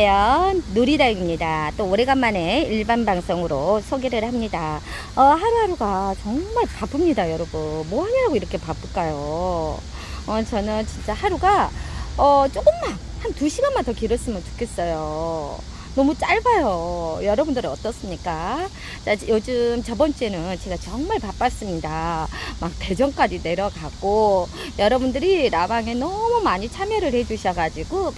안녕하세요. 누리다입니다. 또 오래간만에 일반 방송으로 소개를 합니다. 어, 하루하루가 정말 바쁩니다, 여러분. 뭐 하냐고 이렇게 바쁠까요? 어, 저는 진짜 하루가 어, 조금만 한 두 시간만 더 길었으면 좋겠어요. 너무 짧아요. 여러분들은 어떻습니까? 자, 요즘 저번 주에는 제가 정말 바빴습니다. 막 대전까지 내려가고 여러분들이 라방에 너무 많이 참여를 해주셔가지고 막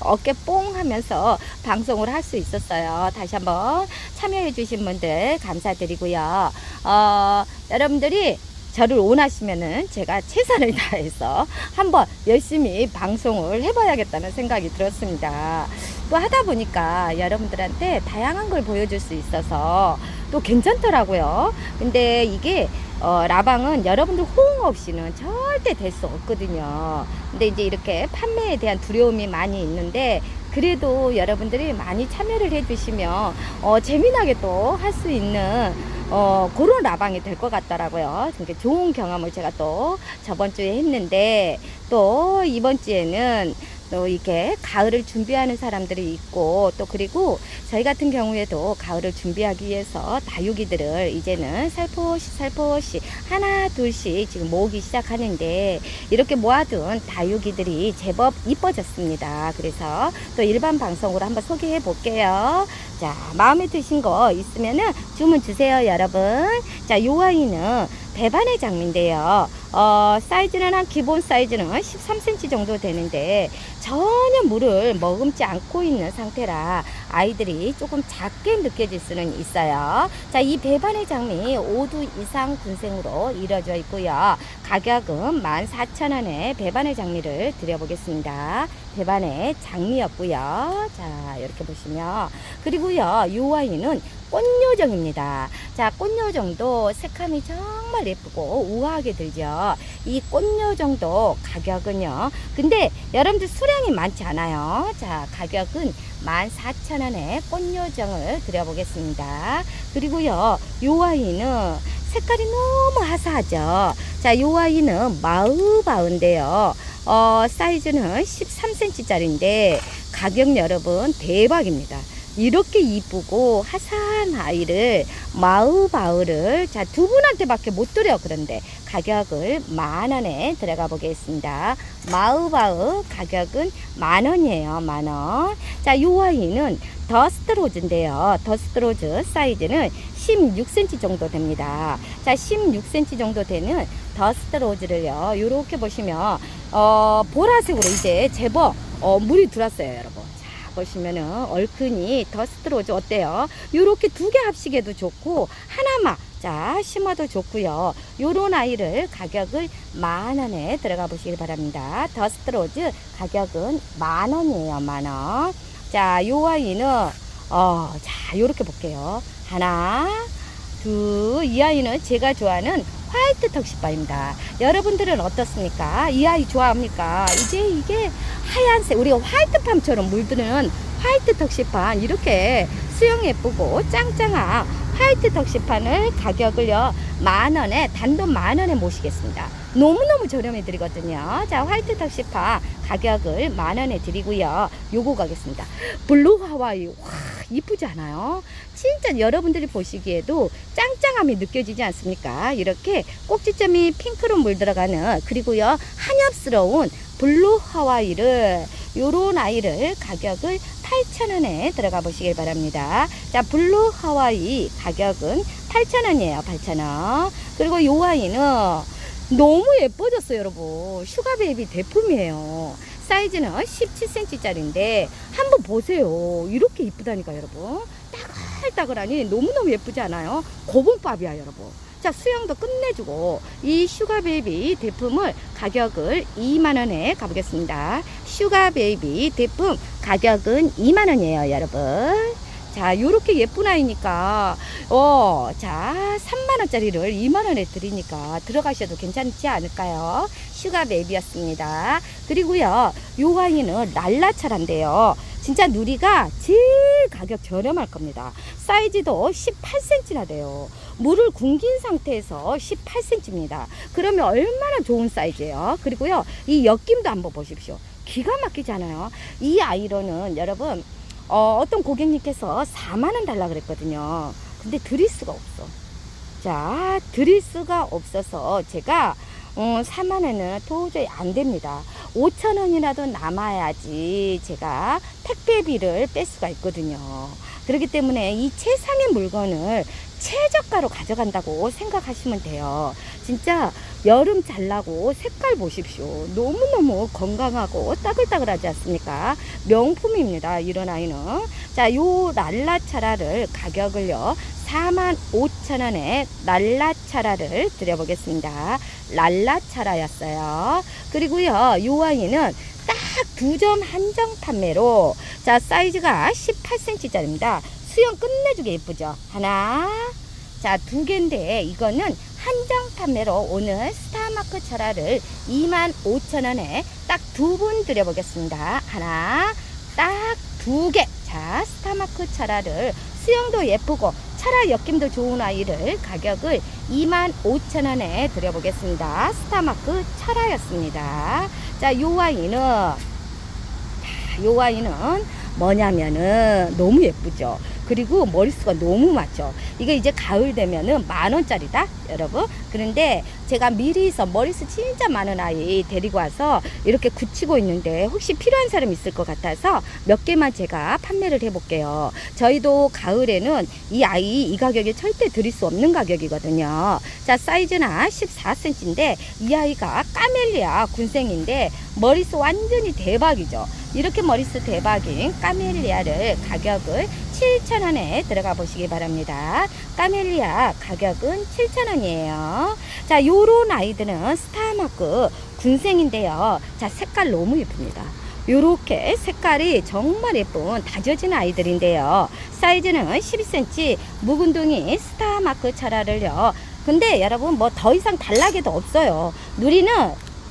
어깨 뽕 하면서 방송을 할 수 있었어요. 다시 한번 참여해 주신 분들 감사드리고요. 어, 여러분들이 저를 원하시면은 제가 최선을 다해서 한번 열심히 방송을 해봐야겠다는 생각이 들었습니다. 또 하다 보니까 여러분들한테 다양한 걸 보여줄 수 있어서 또 괜찮더라고요. 근데 이게 어, 라방은 여러분들 호응 없이는 절대 될 수 없거든요. 근데 이제 이렇게 판매에 대한 두려움이 많이 있는데 그래도 여러분들이 많이 참여를 해주시면 어, 재미나게 또 할 수 있는 어, 그런 라방이 될 것 같더라고요. 그러니까 좋은 경험을 제가 또 저번 주에 했는데 또 이번 주에는 또 이렇게 가을을 준비하는 사람들이 있고 또 그리고 저희 같은 경우에도 가을을 준비하기 위해서 다육이들을 이제는 살포시 살포시 하나 둘씩 지금 모으기 시작하는데 이렇게 모아둔 다육이들이 제법 이뻐졌습니다. 그래서 또 일반 방송으로 한번 소개해 볼게요. 자 마음에 드신 거 있으면은 주문 주세요 여러분. 자 요 아이는 배반의 장미인데요. 어, 사이즈는 한 기본 사이즈는 13cm 정도 되는데 전혀 물을 머금지 않고 있는 상태라 아이들이 조금 작게 느껴질 수는 있어요. 자, 이 배반의 장미 5두 이상 군생으로 이루어져 있고요. 가격은 14,000원에 배반의 장미를 드려보겠습니다. 배반의 장미였고요. 자, 이렇게 보시면 그리고요. 이 아이는 꽃요정입니다. 자, 꽃요정도 색감이 정말 예쁘고 우아하게 들죠. 이 꽃요정도 가격은요. 근데 여러분들 수량이 많지 않아요. 자, 가격은 14,000원에 꽃요정을 드려보겠습니다. 그리고요. 요 아이는 색깔이 너무 화사하죠. 자, 요 아이는 마우바운데요. 어, 사이즈는 13cm짜리인데 가격 여러분 대박입니다. 이렇게 이쁘고 화사한 아이를 마우바우를 자 두 분한테밖에 못 드려 그런데 가격을 만 원에 들어가 보겠습니다. 마우바우 가격은 만 원이에요. 만 원. 자, 요 아이는 더스트로즈인데요. 더스트로즈 사이즈는 16cm 정도 됩니다. 자, 16cm 정도 되는 더스트로즈를요. 요렇게 보시면 어, 보라색으로 이제 제법 어, 물이 들었어요, 여러분. 보시면은 얼큰이 더스트로즈 어때요? 요렇게 두 개 합식해도 좋고 하나만 자 심어도 좋고요. 요런 아이를 가격을 만 원에 들어가 보시기 바랍니다. 더스트로즈 가격은 만 원이에요. 만 원. 자, 요 아이는 어, 자, 요렇게 볼게요. 하나, 둘, 이 아이는 제가 좋아하는 화이트 턱시바입니다. 여러분들은 어떻습니까? 이 아이 좋아합니까? 이제 이게 하얀색, 우리가 화이트팜처럼 물드는 화이트 턱시판 이렇게 수영 예쁘고 짱짱한 화이트 턱시판을 가격을요 만 원에 단돈 만 원에 모시겠습니다. 너무너무 저렴해 드리거든요. 자 화이트 턱시판 가격을 만 원에 드리고요. 요거 가겠습니다. 블루 하와이 와 이쁘지 않아요? 진짜 여러분들이 보시기에도 짱짱함이 느껴지지 않습니까? 이렇게 꼭지점이 핑크로 물들어가는 그리고요 한엽스러운 블루 하와이를 요런 아이를 가격을 8,000원에 들어가 보시길 바랍니다. 자, 블루 하와이 가격은 8,000원이에요. 8,000원. 그리고 요 아이는 너무 예뻐졌어요, 여러분. 슈가 베이비 대품이에요. 사이즈는 17cm짜리인데 한번 보세요. 이렇게 이쁘다니까, 여러분. 따글따글하니 너무너무 예쁘지 않아요? 고봉밥이야, 여러분. 자, 수영도 끝내주고 이 슈가 베이비 제품을 가격을 2만 원에 가보겠습니다. 슈가 베이비 제품 가격은 2만 원이에요, 여러분. 자, 요렇게 예쁜 아이니까 어, 자, 3만 원짜리를 2만 원에 드리니까 들어가셔도 괜찮지 않을까요? 슈가 베이비였습니다. 그리고요. 요 아이는 랄라차란데요. 진짜 누리가 제일 가격 저렴할 겁니다. 사이즈도 18cm나 돼요. 물을 굶긴 상태에서 18cm입니다. 그러면 얼마나 좋은 사이즈예요. 그리고요, 이 엮임도 한번 보십시오. 기가 막히잖아요. 이 아이로는 여러분 어, 어떤 고객님께서 4만 원 달라 그랬거든요. 근데 드릴 수가 없어. 자, 드릴 수가 없어서 제가 어, 4만 원은 도저히 안 됩니다. 5천 원이라도 남아야지 제가 택배비를 뺄 수가 있거든요. 그렇기 때문에 이 최상의 물건을 최저가로 가져간다고 생각하시면 돼요. 진짜 여름 잘 나고 색깔 보십시오. 너무너무 건강하고 따글따글하지 않습니까? 명품입니다. 이런 아이는. 자, 요 랄라차라를 가격을요. 45,000원에 랄라차라를 드려보겠습니다. 랄라차라였어요. 그리고요, 요 아이는 딱 두 점 한정 판매로 자, 사이즈가 18cm짜리입니다. 수영 끝내주게 예쁘죠? 하나, 자, 두 개인데 이거는 한정 판매로 오늘 스타마크 차라를 25,000원에 딱 두 분 드려보겠습니다. 하나, 딱 두 개. 자, 스타마크 차라를 수영도 예쁘고 차라 엮임도 좋은 아이를 가격을 25,000원에 드려보겠습니다. 스타마크 차라였습니다. 자, 요 아이는 요 아이는 뭐냐면은 너무 예쁘죠. 그리고 머리수가 너무 많죠. 이게 이제 가을 되면은 만 원짜리다, 여러분. 그런데 제가 미리서 머리수 진짜 많은 아이 데리고 와서 이렇게 굳히고 있는데 혹시 필요한 사람 있을 것 같아서 몇 개만 제가 판매를 해볼게요. 저희도 가을에는 이 아이 이 가격에 절대 드릴 수 없는 가격이거든요. 자, 사이즈는 14cm인데 이 아이가 까멜리아 군생인데 머리수 완전히 대박이죠. 이렇게 머리수 대박인 까멜리아를 가격을 7,000원에 들어가 보시기 바랍니다. 까멜리아 가격은 7,000원이에요. 자, 요런 아이들은 스타마크 군생인데요. 자, 색깔 너무 예쁩니다. 요렇게 색깔이 정말 예쁜 다져진 아이들인데요. 사이즈는 12cm 묵은둥이 스타마크 차라를요. 근데 여러분 뭐 더 이상 단락에도 없어요. 누리는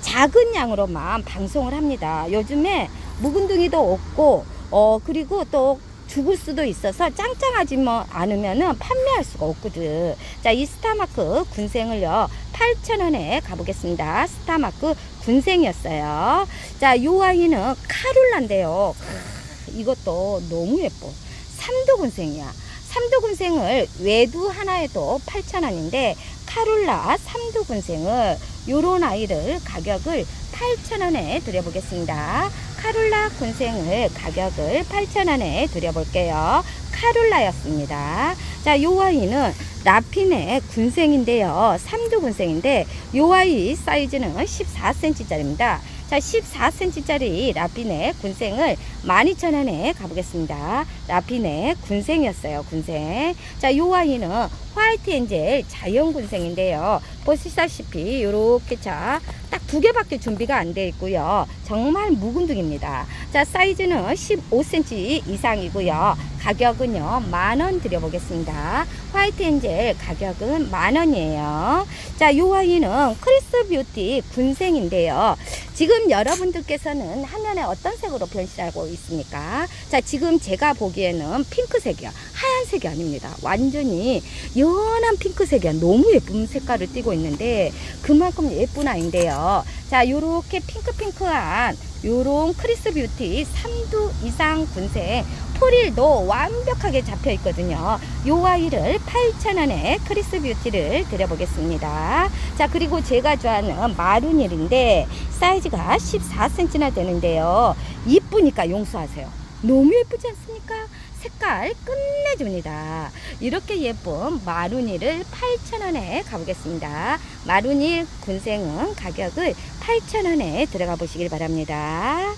작은 양으로만 방송을 합니다. 요즘에 묵은둥이도 없고 어 그리고 또 죽을 수도 있어서 짱짱하지 뭐 않으면은 판매할 수가 없거든. 자, 이 스타마크 군생을요. 8,000원에 가보겠습니다. 스타마크 군생이었어요. 자, 요 아이는 카룰라인데요. 크, 이것도 너무 예뻐. 삼도 군생이야. 삼도 군생을 외두 하나에도 8,000원인데 카룰라 삼도 군생을 요런 아이를 가격을 8,000원에 드려보겠습니다. 카룰라 군생을 가격을 8,000원에 드려볼게요. 카룰라였습니다. 자, 요 아이는 라핀의 군생인데요. 삼두 군생인데 요 아이 사이즈는 14cm짜리입니다. 자, 14cm짜리 라핀의 군생을 12,000원에 가보겠습니다. 라핀의 군생이었어요. 군생. 자, 요 아이는 화이트 엔젤 자연 군생인데요. 보시다시피 요렇게 자, 딱 두 개밖에 준비가 안 돼 있고요. 정말 묵은둥입니다. 자, 사이즈는 15cm 이상이고요. 가격은요, 만 원 드려보겠습니다. 화이트 엔젤 가격은 만 원이에요. 자, 요 아이는 크리스 뷰티 군생인데요. 지금 여러분들께서는 화면에 어떤 색으로 변신하고 있습니까? 자, 지금 제가 보기에는 핑크색이야. 하얀 색이 아닙니다. 완전히 연한 핑크색이야. 너무 예쁜 색깔을 띠고 있는데 그만큼 예쁜 아이인데요. 자, 요렇게 핑크핑크한 요런 크리스 뷰티 3두 이상 군생 포릴도 완벽하게 잡혀 있거든요. 요 아이를 8,000원에 크리스 뷰티를 드려보겠습니다. 자, 그리고 제가 좋아하는 마루닐인데 사이즈가 14cm나 되는데요. 이쁘니까 용서하세요. 너무 예쁘지 않습니까? 색깔 끝내줍니다. 이렇게 예쁜 마루니를 8,000원에 가보겠습니다. 마루니 군생은 가격을 8,000원에 들어가 보시길 바랍니다.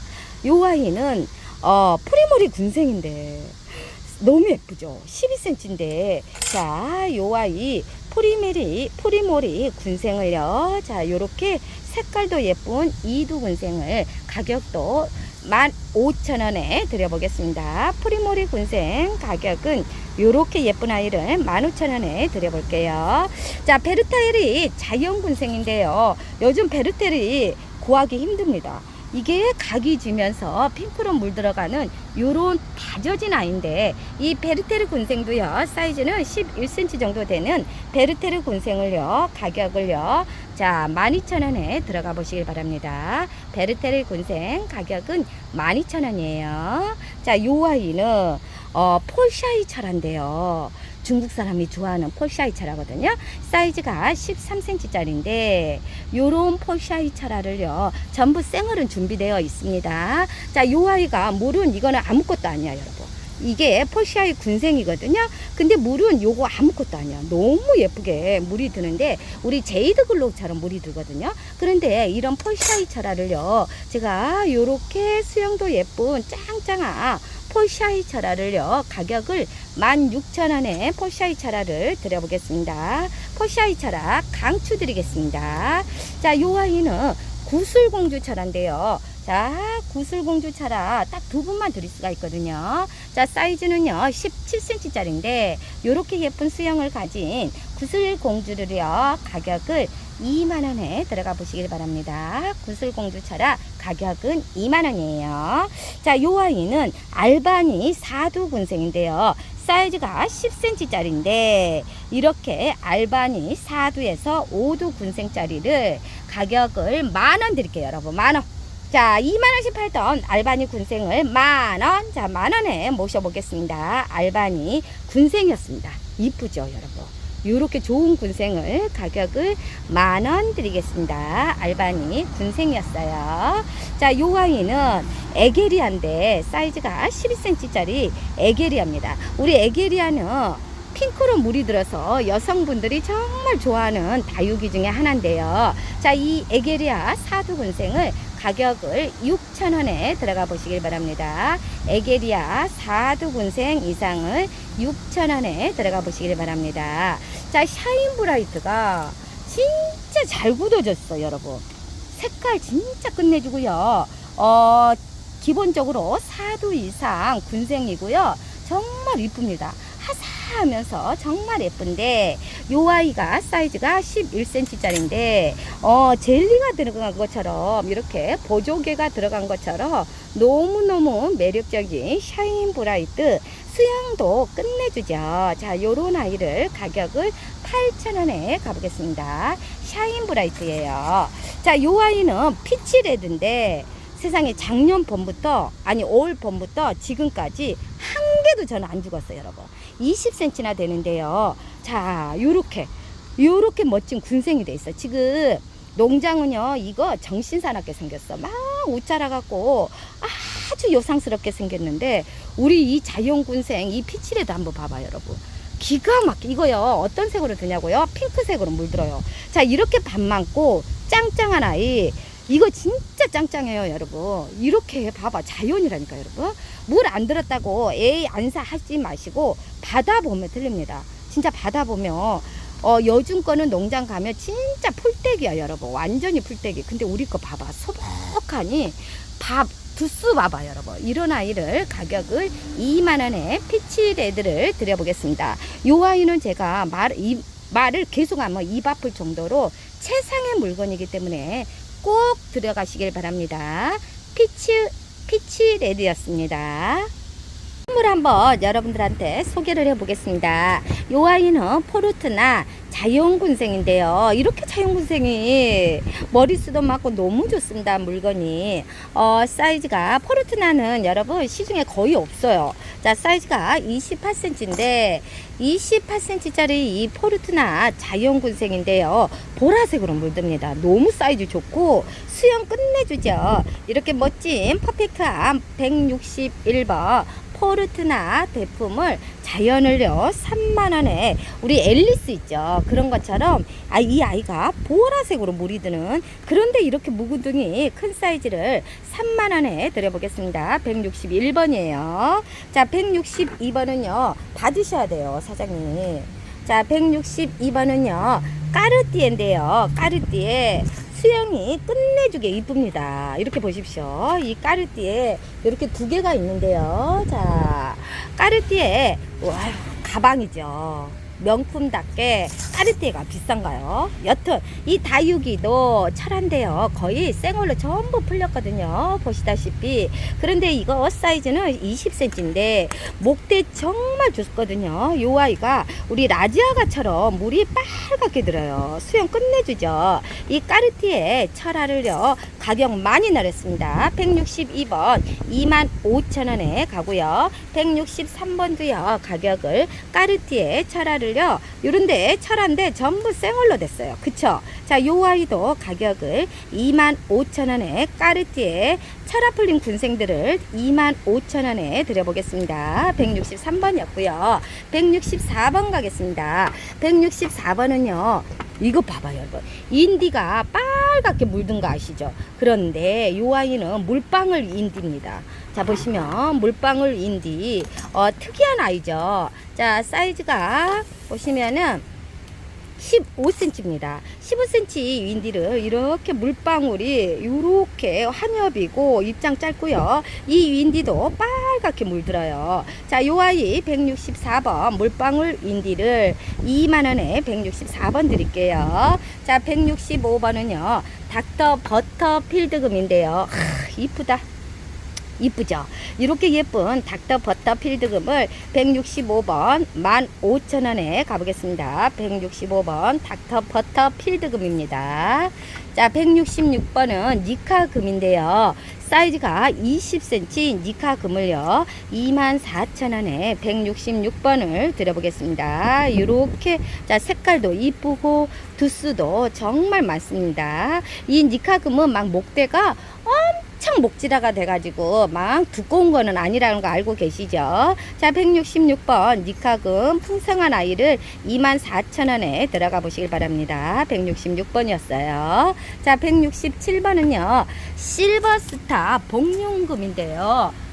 요 아이는 어, 프리모리 군생인데 너무 예쁘죠? 12cm인데 자, 요 아이 프리메리 프리모리 군생을요. 자, 요렇게 색깔도 예쁜 이두 군생을 가격도 15,000원에 드려보겠습니다. 프리모리 군생 가격은 요렇게 예쁜 아이를 15,000원에 드려볼게요. 자, 베르타일이 자연 군생인데요. 요즘 베르텔이 구하기 힘듭니다. 이게 각이 지면서 핑크로 물들어가는 요런 다져진 아이인데 이 베르테르 군생도요 사이즈는 11cm 정도 되는 베르테르 군생을요 가격을요 자 12,000원에 들어가 보시길 바랍니다. 베르테르 군생 가격은 12,000원이에요. 자요 아이는 어 폴샤이 철인데요 중국 사람이 좋아하는 폴샤이 차라거든요. 사이즈가 13cm짜리인데 요런 폴샤이 차라를요. 전부 생얼은 준비되어 있습니다. 자, 요 아이가 물은 이거는 아무것도 아니야, 여러분. 이게 폴샤이 군생이거든요. 근데 물은 요거 아무것도 아니야. 너무 예쁘게 물이 드는데 우리 제이드 글로우처럼 물이 들거든요. 그런데 이런 폴샤이 차라를요. 제가 요렇게 수영도 예쁜 짱짱한 폴샤이 차라를요. 가격을 16,000원에 폴샤이 차라를 드려보겠습니다. 폴샤이 차라 강추 드리겠습니다. 자, 요 아이는 구슬공주 차라인데요. 자, 구슬공주 차라 딱 두 분만 드릴 수가 있거든요. 자, 사이즈는요, 17cm짜리인데, 요렇게 예쁜 수영을 가진 구슬공주를요, 가격을 2만원에 들어가 보시길 바랍니다. 구슬공주 차라 가격은 2만원이에요. 자, 요 아이는 알바니 사두 군생인데요. 사이즈가 10cm짜리인데, 이렇게 알바니 사두에서 5두 군생짜리를 가격을 만원 드릴게요, 여러분. 만원. 자, 2만원씩 팔던 알바니 군생을 만원, 자, 만원에 모셔보겠습니다. 알바니 군생이었습니다. 이쁘죠, 여러분? 이렇게 좋은 군생을 가격을 만 원 드리겠습니다. 알바니 군생이었어요. 자, 요 아이는 에게리아인데 사이즈가 12cm짜리 에게리아입니다. 우리 에게리아는 핑크로 물이 들어서 여성분들이 정말 좋아하는 다육이 중에 하나인데요. 자, 이 에게리아 사두 군생을 가격을 6,000원에 들어가 보시길 바랍니다. 에게리아 사두 군생 이상을 6,000원에 들어가 보시길 바랍니다. 자, 샤인 브라이트가 진짜 잘 굳어졌어, 여러분. 색깔 진짜 끝내주고요. 어, 기본적으로 사두 이상 군생이고요. 정말 이쁩니다. 하사하면서 정말 예쁜데 요 아이가 사이즈가 11cm짜리인데 어 젤리가 들어간 것처럼 이렇게 보조개가 들어간 것처럼 너무너무 매력적인 샤인 브라이트 수영도 끝내주죠. 자, 요런 아이를 가격을 8,000원에 가보겠습니다. 샤인 브라이트예요. 자, 요 아이는 피치 레드인데 세상에 작년 봄부터 아니 올 봄부터 지금까지 한 개도 저는 안 죽었어요, 여러분. 20cm나 되는데요. 자, 요렇게 요렇게 멋진 군생이 돼 있어. 지금 농장은요, 이거 정신사납게 생겼어. 막 옷자라 갖고 아주 요상스럽게 생겼는데 우리 이 자연군생 이 피치레도 한번 봐봐, 여러분. 기가 막혀. 이거요. 어떤 색으로 드냐고요? 핑크색으로 물들어요. 자, 이렇게 밥 많고 짱짱한 아이. 이거 진짜 짱짱해요, 여러분. 이렇게 봐봐. 자연이라니까, 여러분. 물 안 들었다고 에이 안사 하지 마시고 바다 보면 틀립니다. 진짜 바다 보면 어 요즘 거는 농장 가면 진짜 풀떼기야, 여러분. 완전히 풀떼기. 근데 우리 거 봐봐. 소복하니 밥 두수 봐봐 여러분 이런 아이를 가격을 2만원에 피치레드를 드려보겠습니다 요 아이는 제가 말, 이, 말을 계속 하면 입 아플 정도로 최상의 물건이기 때문에 꼭 들어가시길 바랍니다. 피치 피치 레드였습니다 선물 한번 여러분들한테 소개를 해보겠습니다. 요 아이는 포르트나 자연군생인데요. 이렇게 자연군생이 머리수도 많고 너무 좋습니다. 물건이. 어, 사이즈가 포르트나는 여러분 시중에 거의 없어요. 자, 사이즈가 28cm인데 28cm짜리 이 포르트나 자연군생인데요. 보라색으로 물듭니다. 너무 사이즈 좋고 수영 끝내주죠. 이렇게 멋진 퍼펙트한 161번 포르트나 제품을 자연을요 3만원에 우리 앨리스 있죠. 그런 것처럼 아, 이 아이가 보라색으로 물이 드는 그런데 이렇게 묵은둥이 큰 사이즈를 3만원에 드려보겠습니다. 161번이에요. 자 162번은요. 받으셔야 돼요 사장님. 자 162번은요. 까르띠에인데요. 까르띠에 수영이 끝내주게 이쁩니다. 이렇게 보십시오. 이 까르띠에 이렇게 두 개가 있는데요. 자, 까르띠에 와 가방이죠. 명품답게 까르띠에가 비싼가요? 여튼 이 다육이도 철한데요. 거의 생얼로 전부 풀렸거든요. 보시다시피 그런데 이거 사이즈는 20cm인데 목대 정말 좋거든요. 요 아이가 우리 라지아가처럼 물이 빨갛게 들어요. 수영 끝내주죠. 이 까르띠에 철화를요 가격 많이 내렸습니다. 162번 25,000원에 가고요. 163번도요 가격을 까르띠에 철화를 요 요런데 철화인데 전부 생얼로 됐어요. 그쵸? 자, 요 아이도 가격을 25,000원에 까르띠에 철화 풀린 군생들을 25,000원에 드려보겠습니다. 163번이었고요. 164번 가겠습니다. 164번은요. 이거 봐봐요, 여러분. 인디가 빨갛게 물든 거 아시죠? 그런데 요 아이는 물방울 인디입니다. 자, 보시면 물방울 인디. 어, 특이한 아이죠. 자, 사이즈가 보시면은 15cm입니다. 15cm 윈디를 이렇게 물방울이 이렇게 한엽이고 입장 짧고요. 이 윈디도 빨갛게 물들어요. 자, 요 아이 164번 물방울 윈디를 2만원에 164번 드릴게요. 자, 165번은요. 닥터 버터 필드금인데요. 하, 이쁘다. 이쁘죠? 이렇게 예쁜 닥터 버터 필드금을 165번 15,000원에 가보겠습니다. 165번 닥터 버터 필드금입니다. 자, 166번은 니카금인데요. 사이즈가 20cm 니카 금을요 24,000원에 166번을 드려보겠습니다 이렇게 자 색깔도 이쁘고 두수도 정말 많습니다 이 니카 금은 막 목대가 엄 청 목지라가 돼가지고 막 두꺼운 거는 아니라는 거 알고 계시죠? 자 166번 니카금 풍성한 아이를 24,000원에 들어가 보시길 바랍니다. 166번이었어요. 자 167번은요 실버스타 복륜금인데요.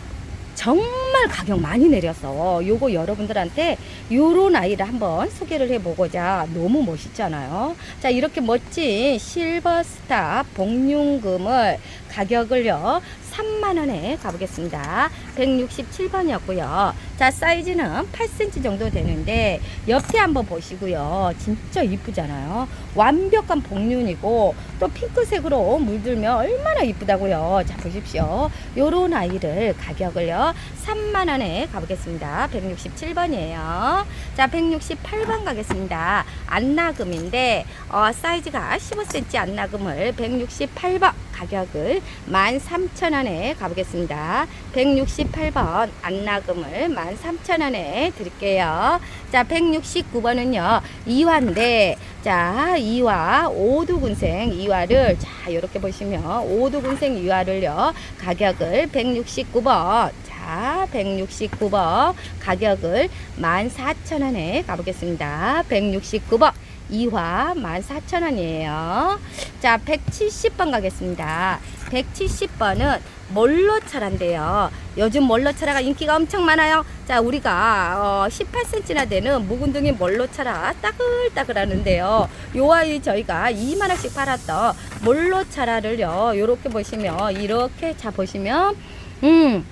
정말 가격 많이 내려서 요거 여러분들한테 요런 아이를 한번 소개를 해보고자 너무 멋있잖아요. 자 이렇게 멋진 실버스타 복륜금을 가격을요 3만원에 가보겠습니다. 167번이었고요. 자 사이즈는 8cm 정도 되는데 옆에 한번 보시고요. 진짜 이쁘잖아요. 완벽한 복륜이고 또 핑크색으로 물들면 얼마나 이쁘다고요. 자 보십시오. 요런 아이를 가격을요 3만원에 가보겠습니다. 167번이에요. 자 168번 가겠습니다. 안나금인데 어, 사이즈가 15cm 안나금을 168번 가격을 13,000원에 가보겠습니다. 168번 안나금을 13,000원에 드릴게요. 자, 169번은요. 이화인데 자, 이화 오두군생 이화를 자, 이렇게 보시면 오두군생 이화를요. 가격을 169번 자, 169번 가격을 14,000원에 가보겠습니다. 169번 이화 14,000원이에요. 자, 170번 가겠습니다. 170번은 몰로차란데요. 요즘 몰로차라가 인기가 엄청 많아요. 자, 우리가 어, 18cm나 되는 묵은둥이 몰로차라 따글따글 하는데요. 요 아이 저희가 2만원씩 팔았던 몰로차라를요. 요렇게 보시면, 이렇게 자, 보시면, 음,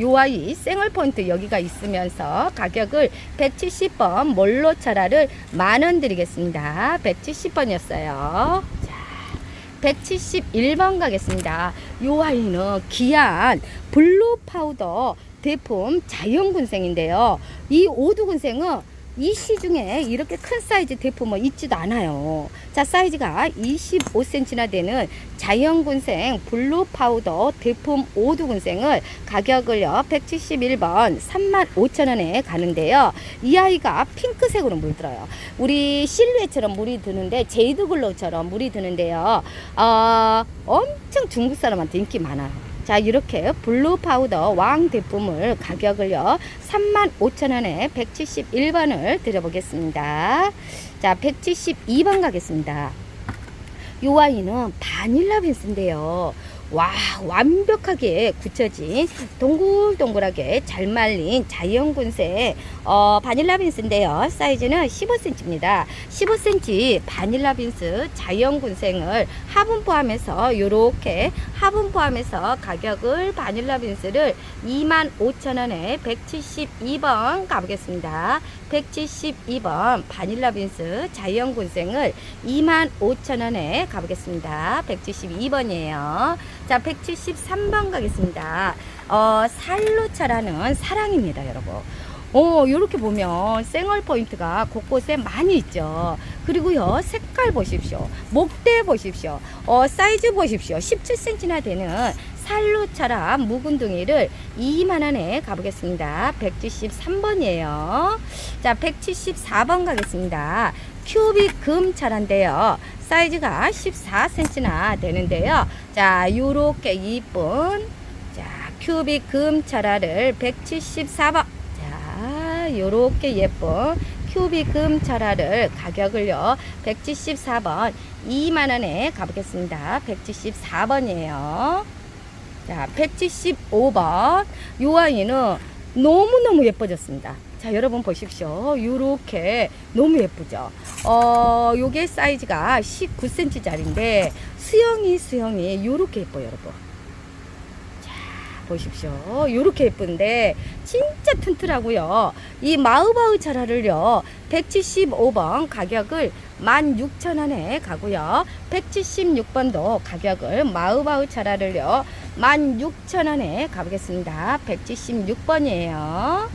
요 아이 생얼 포인트 여기가 있으면서 가격을 170번 몰로차라를 만 원 드리겠습니다. 170번이었어요. 자, 171번 가겠습니다. 요 아이는 귀한 블루 파우더 대품 자연군생인데요. 이 오두군생은 이 시중에 이렇게 큰 사이즈 대품은 있지도 않아요. 자, 사이즈가 25cm나 되는 자연군생 블루 파우더 대품 오두군생을 가격을요, 171번 35,000원에 가는데요. 이 아이가 핑크색으로 물들어요. 우리 실루엣처럼 물이 드는데, 제이드 글로우처럼 물이 드는데요. 어, 엄청 중국 사람한테 인기 많아요. 자 이렇게 블루 파우더 왕 대품을 가격을요 35,000원에 171번을 드려보겠습니다. 자 172번 가겠습니다. 요 아이는 바닐라 빈스인데요 와 완벽하게 굳혀진 동글동글하게 잘 말린 자연군색 어, 바닐라 빈스인데요. 사이즈는 15cm입니다. 15cm 바닐라 빈스 자연군생을 화분 포함해서 이렇게 화분 포함해서 가격을 바닐라 빈스를 25,000원에 172번 가보겠습니다. 172번 바닐라 빈스 자연군생을 25,000원에 가보겠습니다. 172번이에요. 자, 173번 가겠습니다. 어, 살로차라는 사랑입니다, 여러분. 어, 요렇게 보면 생얼 포인트가 곳곳에 많이 있죠. 그리고요, 색깔 보십시오. 목대 보십시오. 어, 사이즈 보십시오. 17cm나 되는 살로차라 묵은둥이를 2만 원에 가보겠습니다. 173번이에요. 자, 174번 가겠습니다. 큐빅 금차란데요. 사이즈가 14cm나 되는데요. 자, 요렇게 이쁜 자, 큐빅 금차라를 174번. 자, 요렇게 예쁜 큐빅 금차라를 가격을요. 174번 2만 원에 가보겠습니다. 174번이에요. 자, 175번. 요 아이는 너무너무 예뻐졌습니다. 자, 여러분 보십시오. 요렇게 너무 예쁘죠? 어, 요게 사이즈가 19cm짜리인데 수영이 수영이 요렇게 예뻐요, 여러분. 자, 보십시오. 요렇게 예쁜데 진짜 튼튼하고요. 이 마우바우 차라를요. 175번 가격을 16,000원에 가고요. 176번도 가격을 마우바우 차라를요. 16,000원에 가보겠습니다. 176번이에요.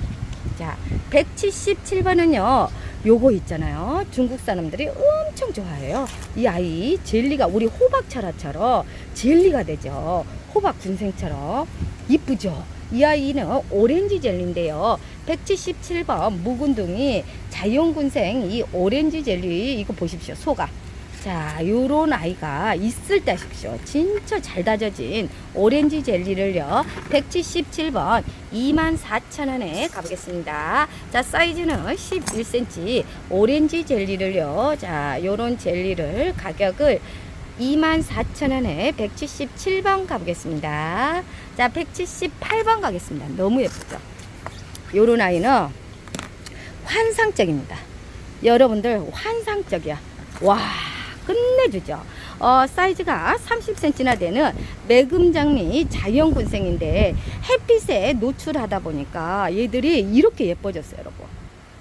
자, 177번은요. 요거 있잖아요. 중국 사람들이 엄청 좋아해요. 이 아이 젤리가 우리 호박 차라처럼 젤리가 되죠. 호박 군생처럼 이쁘죠. 이 아이는 오렌지 젤리인데요. 177번 묵은둥이 자연군생 이 오렌지 젤리 이거 보십시오. 소가. 자, 요런 아이가 있을 때 하십시오. 진짜 잘 다져진 오렌지 젤리를요. 177번 24,000원에 가보겠습니다. 자, 사이즈는 11cm 오렌지 젤리를요. 자, 요런 젤리를 가격을 24,000원에 177번 가보겠습니다. 자, 178번 가겠습니다. 너무 예쁘죠? 요런 아이는 환상적입니다. 여러분들 환상적이야. 와, 끝내주죠. 어, 사이즈가 30cm나 되는 매금장미 자연군생인데 햇빛에 노출하다 보니까 얘들이 이렇게 예뻐졌어요, 여러분.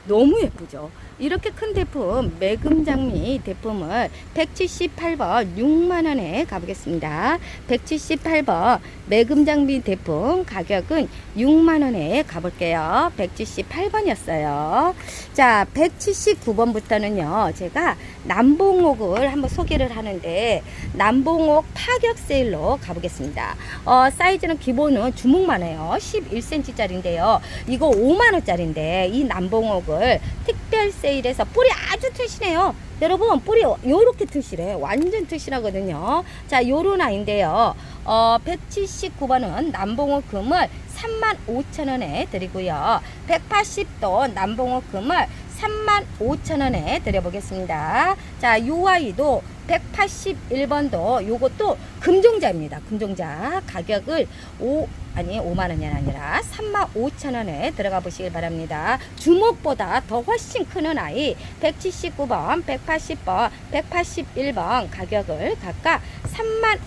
너무 예쁘죠. 이렇게 큰 제품 매금장미 제품을 178번 6만원에 가보겠습니다. 178번 매금장미 제품 가격은 6만원에 가볼게요. 178번이었어요. 자 179번부터는요 제가 남봉옥을 한번 소개를 하는데 남봉옥 파격 세일로 가보겠습니다. 어, 사이즈는 기본은 주먹만 해요. 11cm짜리인데요. 이거 5만원짜리인데 이 남봉옥을 특별 세일 해서 뿌리 아주 튼실해요. 여러분 뿌리 요렇게 튼실해. 완전 튼실하거든요. 자 요런 아이인데요. 어 179번은 남봉호 금을 35,000원에 드리고요. 180도 남봉호 금을 35,000원에 드려보겠습니다 자 요 아이도 181번도 요것도 금종자입니다 금종자 가격을 5 아니 5만 원이 아니라 35,000원에 들어가 보시길 바랍니다. 주먹보다 더 훨씬 크는 아이 179번, 180번, 181번 가격을 각각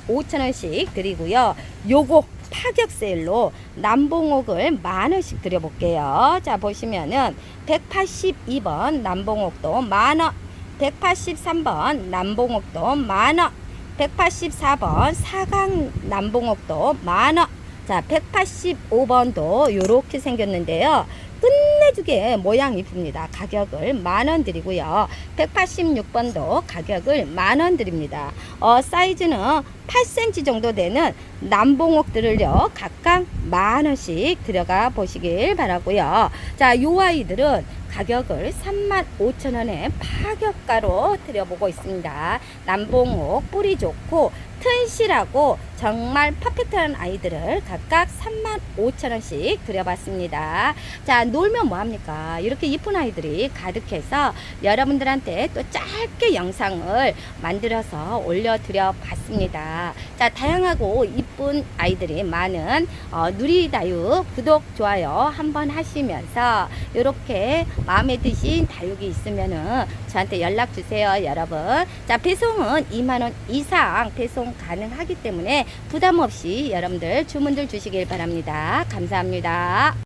35,000원씩 드리고요. 요거 파격 세일로 남봉옥을 만 원씩 드려볼게요. 자 보시면은 182번 남봉옥도 만 원 183번 남봉옥도 만 원 184번 사강 남봉옥도 만 원 자, 185번도 이렇게 생겼는데요. 끝 내주게 모양 이쁩니다. 가격을 만원 드리고요. 186번도 가격을 만원 드립니다. 어, 사이즈는 8cm 정도 되는 남봉옥들을요, 각각 만원씩 들어가 보시길 바라고요. 자, 요 아이들은 가격을 35,000원에 파격가로 드려보고 있습니다. 남봉옥 뿌리 좋고 튼실하고 정말 퍼펙트한 아이들을 각각 35,000원씩 드려봤습니다. 자, 놀면 뭐합니까? 이렇게 이쁜 아이들이 가득해서 여러분들한테 또 짧게 영상을 만들어서 올려드려 봤습니다. 자, 다양하고 이쁜 아이들이 많은 어, 누리다육 구독, 좋아요 한번 하시면서 이렇게 마음에 드신 다육이 있으면은 저한테 연락 주세요, 여러분. 자, 배송은 2만원 이상 배송 가능하기 때문에 부담 없이 여러분들 주문들 주시길 바랍니다. 감사합니다.